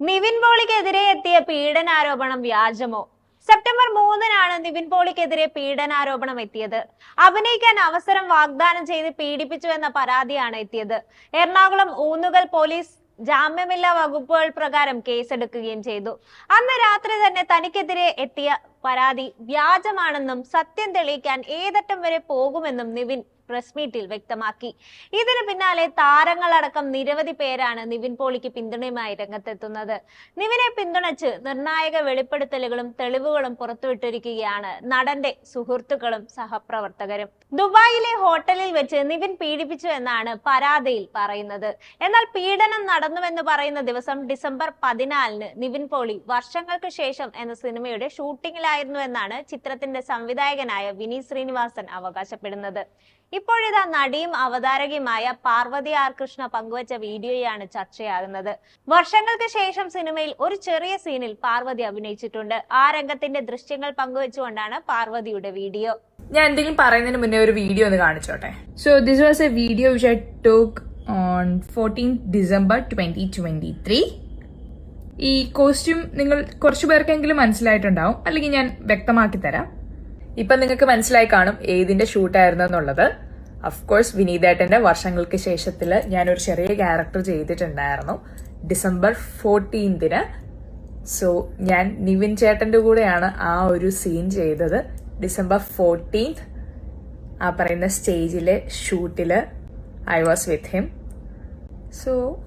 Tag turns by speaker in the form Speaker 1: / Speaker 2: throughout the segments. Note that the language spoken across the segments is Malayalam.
Speaker 1: നിവിൻ പോളിക്കെതിരെ എത്തിയ പീഡനാരോപണം വ്യാജമോ? സെപ്റ്റംബർ മൂന്നിനാണ് നിവിൻ പോളിക്കെതിരെ പീഡനാരോപണം എത്തിയത്. അഭിനയിക്കാൻ അവസരം വാഗ്ദാനം ചെയ്ത് പീഡിപ്പിച്ചു എന്ന പരാതിയാണ് എത്തിയത്. എറണാകുളം ഊന്നുകൽ പോലീസ് ജാമ്യമില്ലാ വകുപ്പുകൾ പ്രകാരം കേസെടുക്കുകയും ചെയ്തു. അന്ന് രാത്രി തന്നെ തനിക്കെതിരെ എത്തിയ പരാതി വ്യാജമാണെന്നും സത്യം തെളിയിക്കാൻ ഏതറ്റം വരെ പോകുമെന്നും നിവിൻ പ്രസ് മീറ്റിൽ വ്യക്തമാക്കി. ഇതിന് പിന്നാലെ താരങ്ങളടക്കം നിരവധി പേരാണ് നിവിൻ പോളിക്ക് പിന്തുണയുമായി രംഗത്തെത്തുന്നത്. നിവിനെ പിന്തുണച്ച് നിർണായക വെളിപ്പെടുത്തലുകളും തെളിവുകളും പുറത്തുവിട്ടിരിക്കുകയാണ് നടന്റെ സുഹൃത്തുക്കളും സഹപ്രവർത്തകരും. ദുബായിലെ ഹോട്ടലിൽ വെച്ച് നിവിൻ പീഡിപ്പിച്ചു എന്നാണ് പരാതിയിൽ പറയുന്നത്. എന്നാൽ പീഡനം നടന്നുവെന്ന് പറയുന്ന ദിവസം ഡിസംബർ പതിനാലിന് നിവിൻ പോളി വർഷങ്ങൾക്ക് ശേഷം എന്ന സിനിമയുടെ ഷൂട്ടിംഗിലായിരുന്നു എന്നാണ് ചിത്രത്തിന്റെ സംവിധായകനായ വിനീത് ശ്രീനിവാസൻ അവകാശപ്പെടുന്നത്. ഇപ്പോഴിതാ നടിയും അവതാരകയുമായ പാർവതി ആർ കൃഷ്ണ പങ്കുവച്ച വീഡിയോയാണ് ചർച്ചയാകുന്നത്. വർഷങ്ങൾക്ക് ശേഷം സിനിമയിൽ ഒരു ചെറിയ സീനിൽ പാർവതി അഭിനയിച്ചിട്ടുണ്ട്. ആ രംഗത്തിന്റെ ദൃശ്യങ്ങൾ പങ്കുവച്ചുകൊണ്ടാണ് പാർവതിയുടെ വീഡിയോ.
Speaker 2: ഞാൻ എന്തെങ്കിലും പറയുന്നതിന് മുന്നേ ഒരു വീഡിയോ ഒന്ന് കാണിച്ചോട്ടെ? So this was a video which I took on fourteen December twenty twenty three ഈ കോസ്റ്റ്യൂം നിങ്ങൾ കുറച്ചു പേർക്കെങ്കിലും മനസ്സിലായിട്ടുണ്ടാവും. അല്ലെങ്കിൽ ഞാൻ വ്യക്തമാക്കി തരാം. ഇപ്പൊ നിങ്ങൾക്ക് മനസ്സിലായി കാണും ഏതിന്റെ ഷൂട്ടായിരുന്നു എന്നുള്ളത്. അഫ്കോഴ്സ് വിനീതേട്ടന്റെ വർഷങ്ങൾക്ക് ശേഷത്തിൽ ഞാൻ ഒരു ചെറിയ ക്യാരക്ടർ ചെയ്തിട്ടുണ്ടായിരുന്നു. ഡിസംബർ ഫോർട്ടീൻതിന് സോ ഞാൻ നിവിൻ ചേട്ടന്റെ കൂടെയാണ് ആ ഒരു സീൻ ചെയ്തത്. ഡിസംബർ ഫോർട്ടീൻത് ആ പറയുന്ന സ്റ്റേജിലെ ഷൂട്ടിൽ I was with him so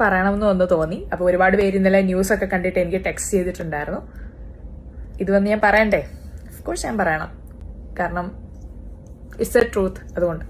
Speaker 2: പറയണമെന്ന് വന്ന് തോന്നി. അപ്പോൾ ഒരുപാട് പേര് ഇന്നലെ ന്യൂസ് ഒക്കെ കണ്ടിട്ട് എനിക്ക് ടെക്സ്റ്റ് ചെയ്തിട്ടുണ്ടായിരുന്നു. ഇത് വന്ന് ഞാൻ പറയണ്ടേ? കോഴ്സ് ഞാൻ പറയണം. കാരണം എ ട്രൂത്ത് അതുകൊണ്ട്.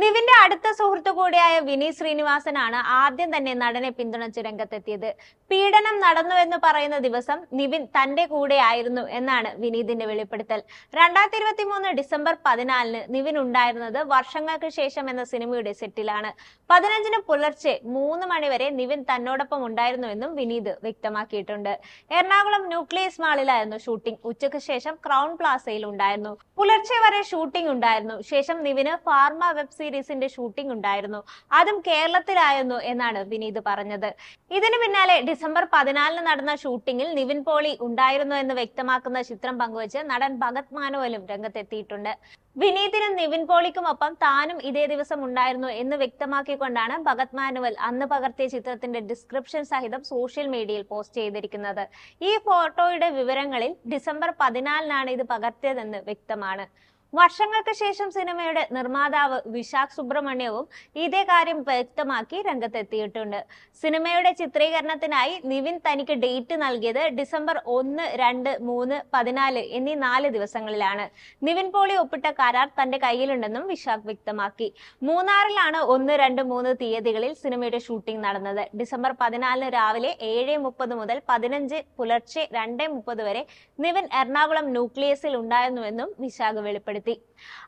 Speaker 1: നിവിന്റെ അടുത്ത സുഹൃത്തു കൂടിയായ വിനീത് ശ്രീനിവാസനാണ് ആദ്യം തന്നെ നടനെ പിന്തുണച്ച് രംഗത്തെത്തിയത്. പീഡനം നടന്നു എന്ന് പറയുന്ന ദിവസം നിവിൻ തന്റെ കൂടെയായിരുന്നു എന്നാണ് വിനീതിന്റെ വെളിപ്പെടുത്തൽ. രണ്ടായിരത്തി ഇരുപത്തി മൂന്ന് ഡിസംബർ പതിനാലിന് നിവിൻ ഉണ്ടായിരുന്നത് വർഷങ്ങൾക്ക് ശേഷം എന്ന സിനിമയുടെ സെറ്റിലാണ്. പതിനഞ്ചിന് പുലർച്ചെ മൂന്ന് മണിവരെ നിവിൻ തന്നോടൊപ്പം ഉണ്ടായിരുന്നുവെന്നും വിനീത് വ്യക്തമാക്കിയിട്ടുണ്ട്. എറണാകുളം ന്യൂക്ലിയസ് മാളിലായിരുന്നു ഷൂട്ടിംഗ്. ഉച്ചയ്ക്ക് ശേഷം ക്രൗൺ പ്ലാസയിൽ ഉണ്ടായിരുന്നു. പുലർച്ചെ വരെ ഷൂട്ടിംഗ് ഉണ്ടായിരുന്നു. ശേഷം നിവിന് ഫാർമ വെബ് സീരീസിന്റെ ഷൂട്ടിംഗ് ഉണ്ടായിരുന്നു. അതും കേരളത്തിലായിരുന്നു എന്നാണ് വിനീത് പറഞ്ഞത്. ഇതിനു പിന്നാലെ ഡിസംബർ പതിനാലിന് നടന്ന ഷൂട്ടിംഗിൽ നിവിൻ പോളി ഉണ്ടായിരുന്നു എന്ന് വ്യക്തമാക്കുന്ന ചിത്രം പങ്കുവച്ച് നടൻ ഭഗത് മാനുവലും രംഗത്തെത്തിയിട്ടുണ്ട്. വിനീതിനും നിവിൻ പോളിക്കുമൊപ്പം താനും ഇതേ ദിവസം ഉണ്ടായിരുന്നു എന്ന് വ്യക്തമാക്കിക്കൊണ്ടാണ് ഭഗത് മാനുവൽ അന്ന് പകർത്തിയ ചിത്രത്തിന്റെ ഡിസ്ക്രിപ്ഷൻ സഹിതം സോഷ്യൽ മീഡിയയിൽ പോസ്റ്റ് ചെയ്തിരിക്കുന്നത്. ഈ ഫോട്ടോയുടെ വിവരങ്ങളിൽ ഡിസംബർ പതിനാലിനാണ് ഇത് പകർത്തിയതെന്ന് വ്യക്തമാണ്. വർഷങ്ങൾക്ക് ശേഷം സിനിമയുടെ നിർമ്മാതാവ് വിശാഖ് സുബ്രഹ്മണ്യവും ഇതേ കാര്യം വ്യക്തമാക്കി രംഗത്തെത്തിയിട്ടുണ്ട്. സിനിമയുടെ ചിത്രീകരണത്തിനായി നിവിൻ തനിക്ക് ഡേറ്റ് നൽകിയത് ഡിസംബർ ഒന്ന് രണ്ട് മൂന്ന് പതിനാല് എന്നീ നാല് ദിവസങ്ങളിലാണ്. നിവിൻ പോളി ഒപ്പിട്ട കരാർ തന്റെ കയ്യിലുണ്ടെന്നും വിശാഖ് വ്യക്തമാക്കി. മൂന്നാറിലാണ് ഒന്ന് രണ്ട് മൂന്ന് തീയതികളിൽ സിനിമയുടെ ഷൂട്ടിംഗ് നടന്നത്. ഡിസംബർ പതിനാലിന് രാവിലെ ഏഴ് മുപ്പത് മുതൽ പതിനഞ്ച് പുലർച്ചെ രണ്ട് മുപ്പത് വരെ നിവിൻ എറണാകുളം ന്യൂക്ലിയസിൽ ഉണ്ടായിരുന്നുവെന്നും വിശാഖ് വെളിപ്പെടുത്തി.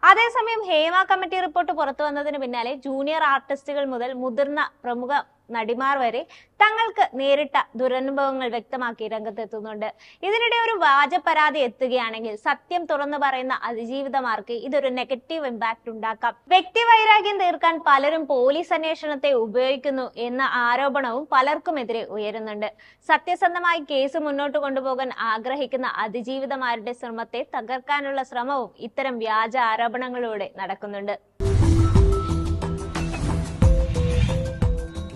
Speaker 1: അതേസമയം ഹേമ കമ്മിറ്റി റിപ്പോർട്ട് പുറത്തു വന്നതിന് പിന്നാലെ ജൂനിയർ ആർട്ടിസ്റ്റുകൾ മുതൽ മുതിർന്ന പ്രമുഖ നടിമാർ വരെ തങ്ങൾക്ക് നേരിട്ട ദുരനുഭവങ്ങൾ വ്യക്തമാക്കി രംഗത്തെത്തുന്നുണ്ട്. ഇതിനിടെ ഒരു വ്യാജ പരാതി എത്തുകയാണെങ്കിൽ സത്യം തുറന്നു പറയുന്ന അതിജീവിതമാർക്ക് ഇതൊരു നെഗറ്റീവ് ഇമ്പാക്ട് ഉണ്ടാക്കാം. വ്യക്തി വൈരാഗ്യം തീർക്കാൻ പലരും പോലീസ് അന്വേഷണത്തെ ഉപയോഗിക്കുന്നു എന്ന ആരോപണവും പലർക്കുമെതിരെ ഉയരുന്നുണ്ട്. സത്യസന്ധമായി കേസ് മുന്നോട്ട് കൊണ്ടുപോകാൻ ആഗ്രഹിക്കുന്ന അതിജീവിതമാരുടെ ശ്രമത്തെ തകർക്കാനുള്ള ശ്രമവും ഇത്തരം വ്യാജ ആരോപണങ്ങളിലൂടെ നടക്കുന്നുണ്ട്.